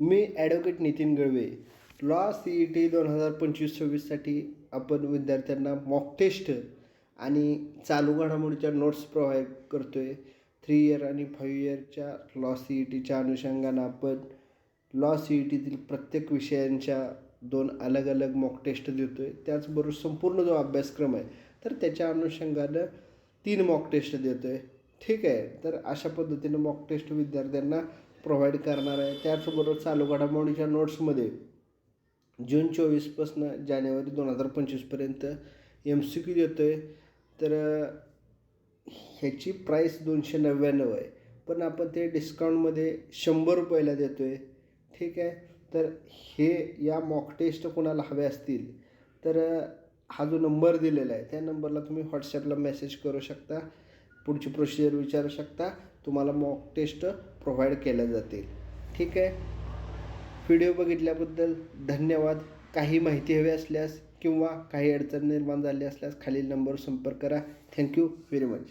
मी advocate Nitin Galve law C E T दोन हजार पंचवीस सव्वीससाठी आपण विद्यार्थ्यांना मॉक टेस्ट आणि चालू घडामोडीच्या नोट्स प्रोव्हाइड करतो आहे थ्री इयर आणि फाईव्ह इयरच्या लॉ सी ई टीच्या अनुषंगानं आपण लॉ सी ई टीतील प्रत्येक विषयांच्या दोन अलग अलग मॉक टेस्ट देतो आहे त्याचबरोबर संपूर्ण जो अभ्यासक्रम आहे तर त्याच्या अनुषंगानं तीन मॉक टेस्ट देतो आहे ठीक आहे? तर अशा पद्धतीनं मॉक टेस्ट विद्यार्थ्यांना प्रोव्हाइड करणार आहे. त्याचबरोबर चालू घडामोडीच्या नोट्समध्ये जून चोवीसपासून जानेवारी दोन हजार पंचवीसपर्यंत एम सी क्यू देतो आहे तर ह्याची प्राईस दोनशे नव्याण्णव आहे. पण आपण ते डिस्काउंटमध्ये शंभर रुपयाला देतो आहे ठीक आहे? तर हे या मॉक टेस्ट कोणाला हवे असतील? तर हा जो नंबर दिलेला आहे त्या नंबरला तुम्ही व्हॉट्सॲपला मेसेज करू शकता. पुढची प्रोसिजर विचारू शकता. तुम्हाला मॉक टेस्ट प्रोव्हाइड केल्या जातील. ठीक आहे? व्हिडिओ बघितल्याबद्दल धन्यवाद. काही माहिती हवी असल्यास किंवा काही अडचण निर्माण झाली असल्यास खालील नंबर संपर्क करा. Thank you very much